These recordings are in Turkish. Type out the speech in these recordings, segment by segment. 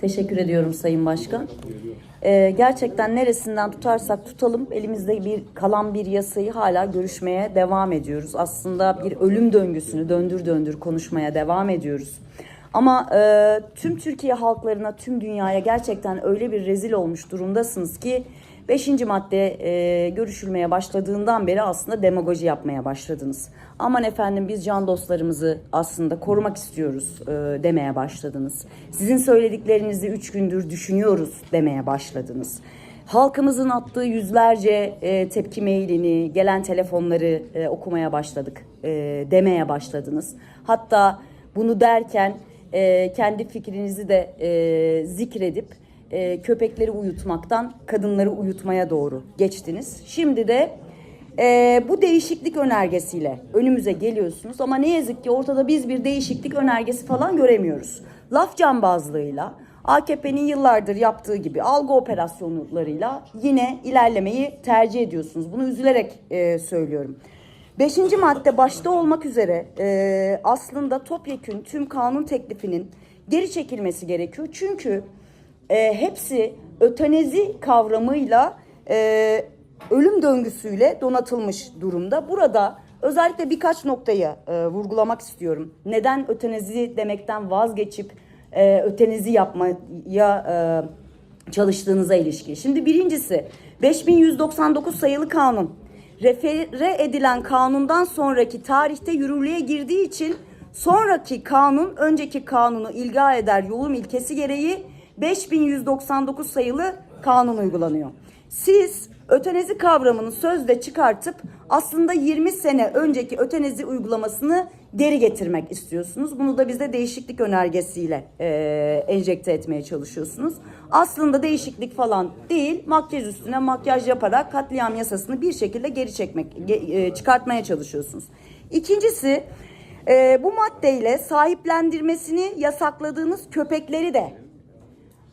Teşekkür ediyorum Sayın Başkan. Ee, gerçekten neresinden tutarsak tutalım elimizde bir kalan bir yasayı hala görüşmeye devam ediyoruz. Aslında bir ölüm döngüsünü döndür döndür konuşmaya devam ediyoruz. Ama e, tüm Türkiye halklarına, tüm dünyaya gerçekten öyle bir rezil olmuş durumdasınız ki Beşinci madde e, görüşülmeye başladığından beri aslında demagoji yapmaya başladınız. Aman efendim biz can dostlarımızı aslında korumak istiyoruz e, demeye başladınız. Sizin söylediklerinizi üç gündür düşünüyoruz demeye başladınız. Halkımızın attığı yüzlerce e, tepki mailini, gelen telefonları e, okumaya başladık e, demeye başladınız. Hatta bunu derken e, kendi fikrinizi de e, zikredip e, köpekleri uyutmaktan kadınları uyutmaya doğru geçtiniz. Şimdi de e, bu değişiklik önergesiyle önümüze geliyorsunuz ama ne yazık ki ortada biz bir değişiklik önergesi falan göremiyoruz. Laf cambazlığıyla AKP'nin yıllardır yaptığı gibi algı operasyonlarıyla yine ilerlemeyi tercih ediyorsunuz. Bunu üzülerek e, söylüyorum. Beşinci madde başta olmak üzere e, aslında topyekün tüm kanun teklifinin geri çekilmesi gerekiyor. Çünkü e, hepsi ötenezi kavramıyla e, ölüm döngüsüyle donatılmış durumda. Burada özellikle birkaç noktayı e, vurgulamak istiyorum. Neden ötenezi demekten vazgeçip e, ötenezi yapmaya e, çalıştığınıza ilişkin. Şimdi birincisi 5199 sayılı kanun refere edilen kanundan sonraki tarihte yürürlüğe girdiği için sonraki kanun önceki kanunu ilga eder yolum ilkesi gereği 5199 sayılı kanun uygulanıyor. Siz ötenezi kavramını sözde çıkartıp aslında 20 sene önceki ötenezi uygulamasını geri getirmek istiyorsunuz. Bunu da bize değişiklik önergesiyle e, enjekte etmeye çalışıyorsunuz. Aslında değişiklik falan değil, makyaj üstüne makyaj yaparak katliam yasasını bir şekilde geri çekmek, ge- e, çıkartmaya çalışıyorsunuz. İkincisi, e, bu maddeyle sahiplendirmesini yasakladığınız köpekleri de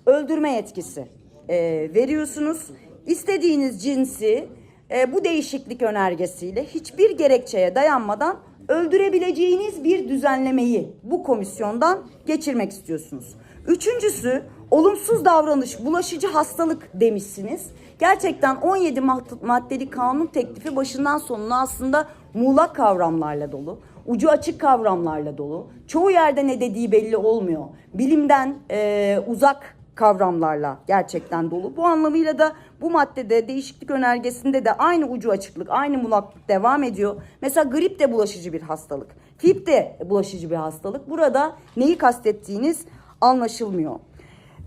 öldürme yetkisi e, veriyorsunuz. İstediğiniz cinsi e, bu değişiklik önergesiyle hiçbir gerekçeye dayanmadan öldürebileceğiniz bir düzenlemeyi bu komisyondan geçirmek istiyorsunuz. Üçüncüsü olumsuz davranış bulaşıcı hastalık demişsiniz. Gerçekten 17 mad- maddeli kanun teklifi başından sonuna aslında muğlak kavramlarla dolu. Ucu açık kavramlarla dolu. Çoğu yerde ne dediği belli olmuyor. Bilimden e, uzak kavramlarla gerçekten dolu. Bu anlamıyla da bu maddede değişiklik önergesinde de aynı ucu açıklık, aynı mulaklık devam ediyor. Mesela grip de bulaşıcı bir hastalık. Tip de bulaşıcı bir hastalık. Burada neyi kastettiğiniz anlaşılmıyor.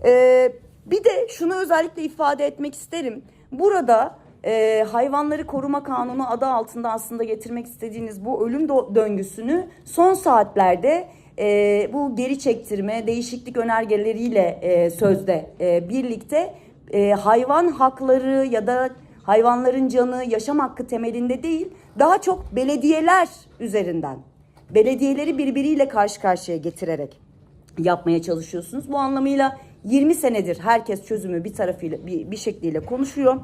Ee, bir de şunu özellikle ifade etmek isterim. Burada e, hayvanları koruma kanunu adı altında aslında getirmek istediğiniz bu ölüm döngüsünü son saatlerde e, bu geri çektirme, değişiklik önergeleriyle e, sözde e, birlikte e, hayvan hakları ya da hayvanların canı, yaşam hakkı temelinde değil, daha çok belediyeler üzerinden, belediyeleri birbiriyle karşı karşıya getirerek yapmaya çalışıyorsunuz. Bu anlamıyla 20 senedir herkes çözümü bir tarafıyla bir, bir şekliyle konuşuyor.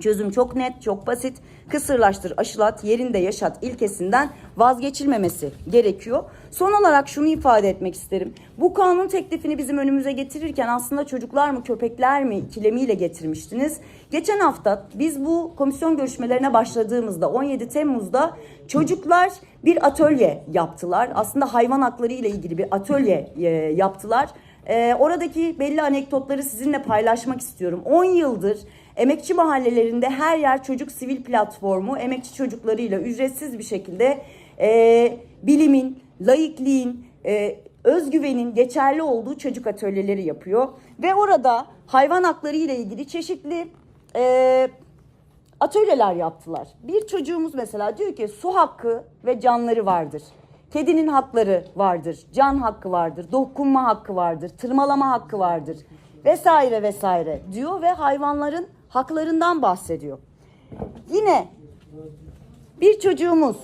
Çözüm çok net, çok basit. Kısırlaştır, aşılat, yerinde yaşat ilkesinden vazgeçilmemesi gerekiyor. Son olarak şunu ifade etmek isterim. Bu kanun teklifini bizim önümüze getirirken aslında çocuklar mı köpekler mi ikilemiyle getirmiştiniz. Geçen hafta biz bu komisyon görüşmelerine başladığımızda 17 Temmuz'da çocuklar bir atölye yaptılar. Aslında hayvan hakları ile ilgili bir atölye e, yaptılar. E, oradaki belli anekdotları sizinle paylaşmak istiyorum. 10 yıldır emekçi mahallelerinde her yer çocuk sivil platformu emekçi çocuklarıyla ücretsiz bir şekilde e, bilimin, laikliğin, e, özgüvenin geçerli olduğu çocuk atölyeleri yapıyor. Ve orada hayvan hakları ile ilgili çeşitli e, atölyeler yaptılar. Bir çocuğumuz mesela diyor ki su hakkı ve canları vardır. Kedinin hakları vardır, can hakkı vardır, dokunma hakkı vardır, tırmalama hakkı vardır vesaire vesaire diyor ve hayvanların haklarından bahsediyor. Yine bir çocuğumuz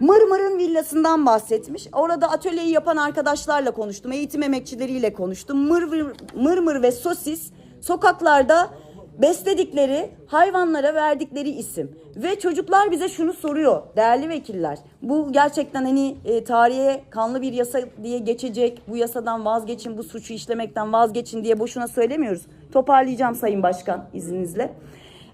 Mırmır'ın villasından bahsetmiş. Orada atölyeyi yapan arkadaşlarla konuştum. Eğitim emekçileriyle konuştum. Mırmır, Mırmır ve Sosis sokaklarda besledikleri hayvanlara verdikleri isim. Ve çocuklar bize şunu soruyor değerli vekiller. Bu gerçekten hani e, tarihe kanlı bir yasa diye geçecek. Bu yasadan vazgeçin, bu suçu işlemekten vazgeçin diye boşuna söylemiyoruz. Toparlayacağım Sayın Başkan izninizle.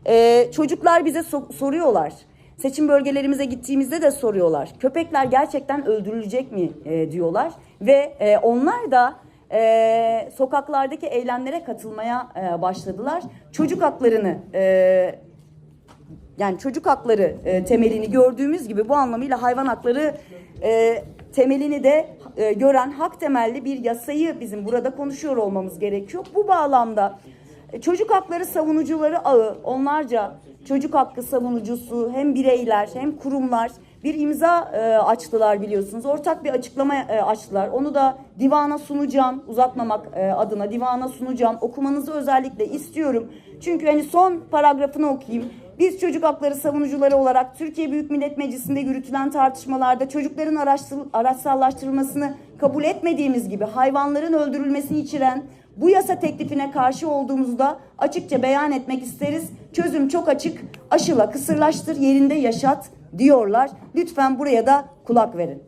E, çocuklar bize so- soruyorlar. Seçim bölgelerimize gittiğimizde de soruyorlar. Köpekler gerçekten öldürülecek mi e, diyorlar. Ve e, onlar da e, sokaklardaki eylemlere katılmaya e, başladılar. Çocuk haklarını e, yani çocuk hakları e, temelini gördüğümüz gibi bu anlamıyla hayvan hakları e, temelini de e, gören hak temelli bir yasayı bizim burada konuşuyor olmamız gerekiyor. Bu bağlamda e, çocuk hakları savunucuları ağı onlarca çocuk hakkı savunucusu hem bireyler hem kurumlar bir imza e, açtılar biliyorsunuz. Ortak bir açıklama e, açtılar. Onu da divana sunacağım. Uzatmamak e, adına divana sunacağım. Okumanızı özellikle istiyorum. Çünkü hani son paragrafını okuyayım. Biz çocuk hakları savunucuları olarak Türkiye Büyük Millet Meclisi'nde yürütülen tartışmalarda çocukların araçsallaştırılmasını kabul etmediğimiz gibi hayvanların öldürülmesini içeren bu yasa teklifine karşı olduğumuzda açıkça beyan etmek isteriz. Çözüm çok açık. Aşıla, kısırlaştır, yerinde yaşat diyorlar. Lütfen buraya da kulak verin.